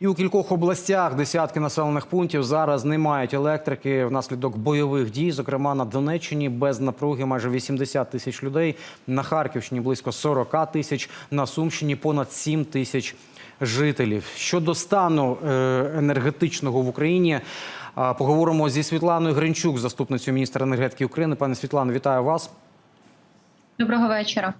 І у кількох областях десятки населених пунктів зараз не мають електрики внаслідок бойових дій. Зокрема, на Донеччині без напруги майже 80 тисяч людей. На Харківщині близько 40 тисяч. На Сумщині понад 7 тисяч жителів. Щодо стану е, енергетичного в Україні, поговоримо зі Світланою Гринчук, заступницею міністра енергетики України. Пане Світлано, вітаю вас. Доброго вечора.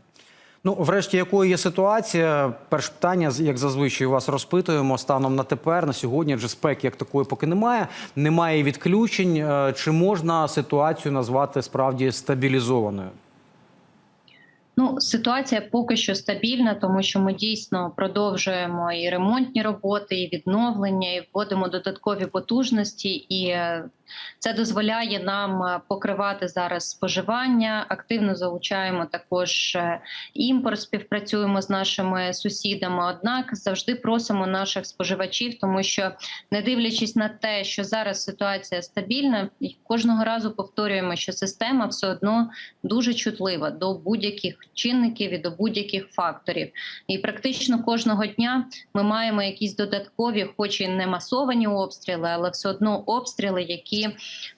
Ну, врешті, якою є ситуація? Перше питання, як зазвичай вас розпитуємо станом на тепер, на сьогодні, адже спеки як такої поки немає. Немає відключень. Е, Чи можна ситуацію назвати справді стабілізованою? Ну, ситуація поки що стабільна, тому що ми дійсно продовжуємо і ремонтні роботи, і відновлення, і вводимо додаткові потужності, і е, це дозволяє нам е, покривати зараз споживання. Активно залучаємо також е, імпорт, співпрацюємо з нашими сусідами. Однак завжди просимо наших споживачів, тому що не дивлячись на те, що зараз ситуація стабільна, кожного разу повторюємо, що система все одно дуже чутлива до будь-яких чинників і до будь-яких факторів. І практично кожного дня ми маємо якісь додаткові, хоч і не масовані обстріли, але все одно обстріли, які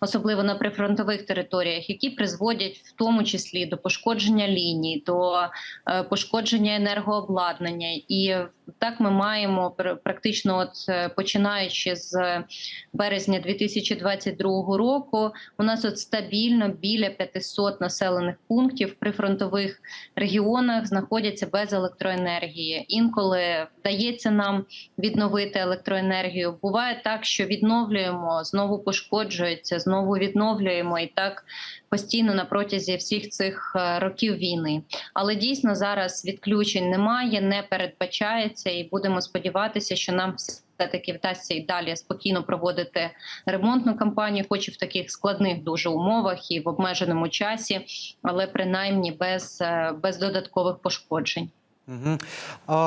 особливо на прифронтових територіях, які призводять в тому числі до пошкодження ліній, до е, пошкодження енергообладнання. І так ми маємо пр- практично, от е, починаючи з березня 2022 року, у нас от стабільно біля 500 населених пунктів в прифронтових регіонах знаходяться без електроенергії. Інколи вдається нам відновити електроенергію. Буває так, що відновлюємо, знову пошкоджується, знову відновлюємо і так постійно на протязі всіх цих е, років війни. Але дійсно зараз відключень немає, не передбачається, і будемо сподіватися, що нам все-таки вдасться і далі спокійно проводити ремонтну кампанію, хоч і в таких складних дуже умовах і в обмеженому часі, але принаймні без, е, без додаткових пошкоджень.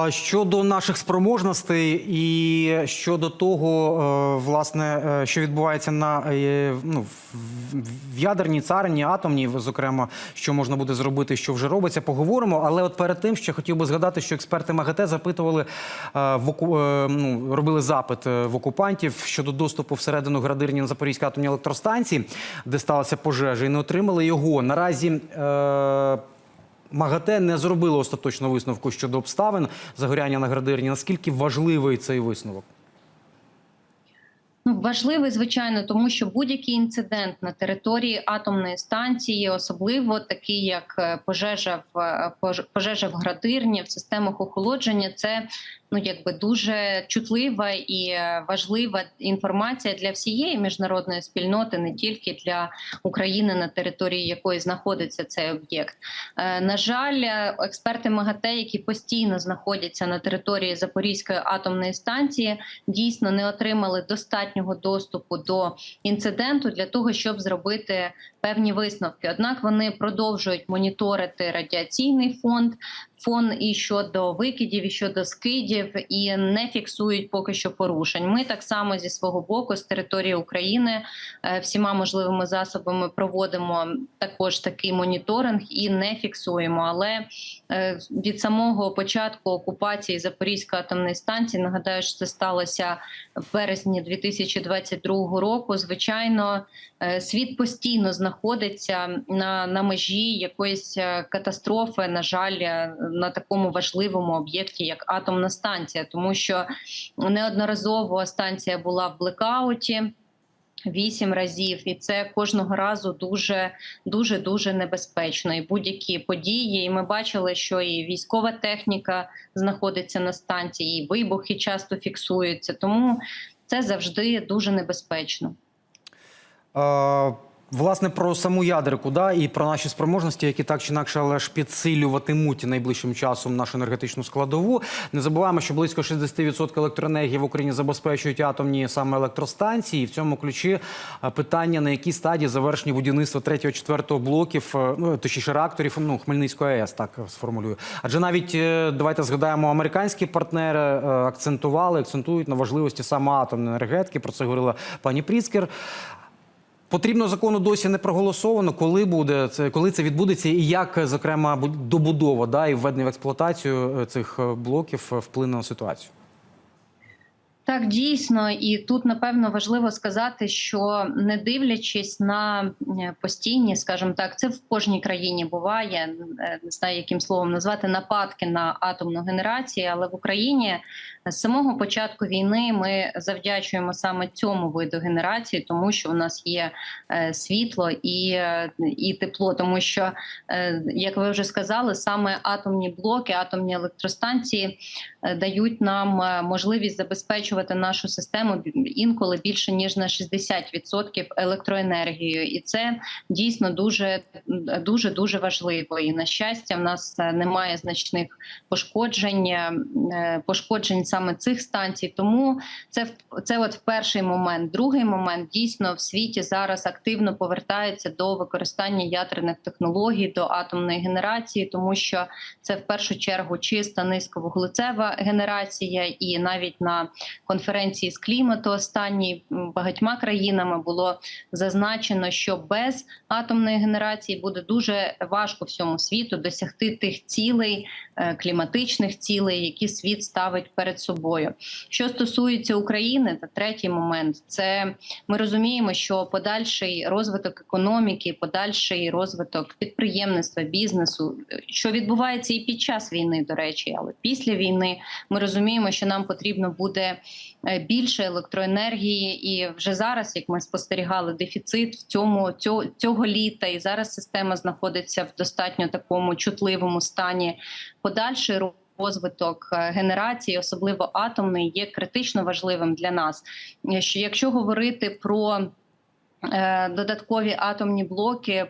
Щодо наших спроможностей і щодо того, е, власне, е, що відбувається на е, ну, в- ядерній царині, атомній, зокрема, що можна буде зробити, що вже робиться, поговоримо. Але от перед тим ще хотів би згадати, що експерти МАГАТЕ запитували в оку- ну, робили запит в окупантів щодо доступу всередину градирні на Запорізькій атомній електростанції, де сталася пожежа, і не отримали його. Наразі. Е, МАГАТЕ не зробило остаточного висновку щодо обставин загоряння на градирні. Наскільки важливий цей висновок? Важливий, звичайно, тому що будь-який інцидент на території атомної станції, особливо такий, як е, пожежа в е, пожежа в градирні, в системах охолодження, це ну якби дуже чутлива і е, важлива інформація для всієї міжнародної спільноти, не тільки для України, на території якої знаходиться цей об'єкт. На жаль, експерти МАГАТЕ, які постійно знаходяться на території Запорізької атомної станції, дійсно не отримали достатнього доступу до інциденту для того, щоб зробити певні висновки. Однак вони продовжують моніторити радіаційний фонд, фон і щодо викидів, і щодо скидів, і не фіксують поки що порушень. Ми так само зі свого боку з території України е, всіма можливими засобами проводимо також такий моніторинг і не фіксуємо. Але е, від самого початку окупації Запорізької атомної станції нагадаю, що це сталося в березні 2022 року. Звичайно, е, світ постійно знаходиться на, на межі якоїсь катастрофи. На жаль, на такому важливому об'єкті, як атомна станція, тому що неодноразово станція була в блекауті. Вісім разів, і це кожного разу дуже дуже дуже небезпечно. І будь-які події. І ми бачили, що і військова техніка знаходиться на станції, і вибухи часто фіксуються. Тому це завжди дуже небезпечно. Е, власне, про саму ядерку да, і про наші спроможності, які так чи інакше, але ж підсилюватимуть найближчим часом нашу енергетичну складову. Не забуваємо, що близько 60% електроенергії в Україні забезпечують атомні саме електростанції. І в цьому ключі е, питання, на якій стадії завершення будівництва 3-4 блоків, е, ну, точніше реакторів ну, Хмельницької АЕС, так сформулюю. Адже навіть е, давайте згадаємо, американські партнери акцентували, акцентують на важливості саме атомної енергетики. Про це говорила пані Пріцкер. Потрібно закону досі не проголосовано. Коли буде це, коли це відбудеться, і як, зокрема, бу- добудова да, і введення в експлуатацію е, цих е, блоків е, вплине на ситуацію? Так, дійсно, і тут напевно важливо сказати, що не дивлячись на постійні, скажімо так, це в кожній країні буває. Не знаю, яким словом назвати нападки на атомну генерацію, але в Україні з самого початку війни ми завдячуємо саме цьому виду генерації, тому що у нас є е, світло і, е, і тепло, тому що, е, як ви вже сказали, саме атомні блоки, атомні електростанції дають нам можливість забезпечувати нашу систему інколи більше ніж на 60% електроенергією, і це дійсно дуже дуже дуже важливо. І на щастя, в нас немає значних пошкоджень, пошкоджень саме цих станцій. Тому це це от перший момент. Другий момент дійсно в світі зараз активно повертається до використання ядерних технологій, до атомної генерації, тому що це в першу чергу чиста низьковуглецева генерація, і навіть на конференції з клімату останній багатьма країнами було зазначено, що без атомної генерації буде дуже важко всьому світу досягти тих цілей, е, кліматичних цілей, які світ ставить перед собою. Що стосується України, та третій момент це ми розуміємо, що подальший розвиток економіки, подальший розвиток підприємництва, бізнесу, що відбувається і під час війни, до речі, але після війни ми розуміємо, що нам потрібно буде е, більше електроенергії, і вже зараз, як ми спостерігали, дефіцит в цьому цього, цього літа, і зараз система знаходиться в достатньо такому чутливому стані. Подальший ро- Розвиток е, генерації, особливо атомної, є критично важливим для нас. Е, Що якщо говорити про е, додаткові атомні блоки,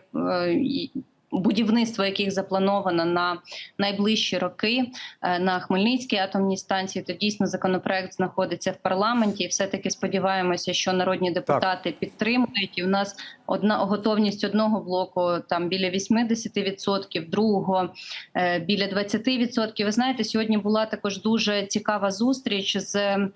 будівництво яких заплановано на найближчі роки е, на Хмельницькій атомній станції, то дійсно законопроект знаходиться в парламенті. І все таки сподіваємося, що народні депутати підтримують. І в нас одна готовність одного блоку там біля 80%, другого е, біля 20%. Ви знаєте, сьогодні була також дуже цікава зустріч з е,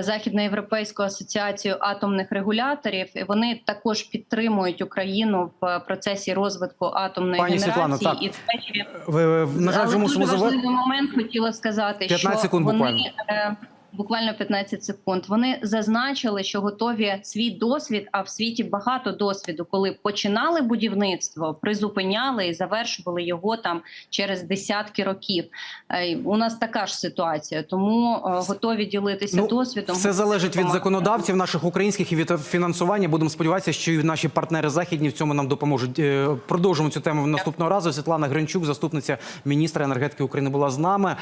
Західноєвропейською асоціацією атомних регуляторів. І вони також підтримують Україну в процесі розвитку атомної Пані Світлано, генерації. так. І до Ви, Ви, на жаль, але дуже важливий момент хотіла сказати, 15 що секунд вони, буквально. Буквально 15 секунд. Вони зазначили, що готові свій досвід, а в світі багато досвіду, коли починали будівництво, призупиняли і завершували його там через десятки років. Е, У нас така ж ситуація, тому е, готові ділитися Ну, досвідом. Все залежить від законодавців наших українських і від фінансування. Будемо сподіватися, що і наші партнери західні в цьому нам допоможуть. Е, Продовжимо цю тему наступного разу. Світлана Гринчук, заступниця міністра енергетики України, була з нами.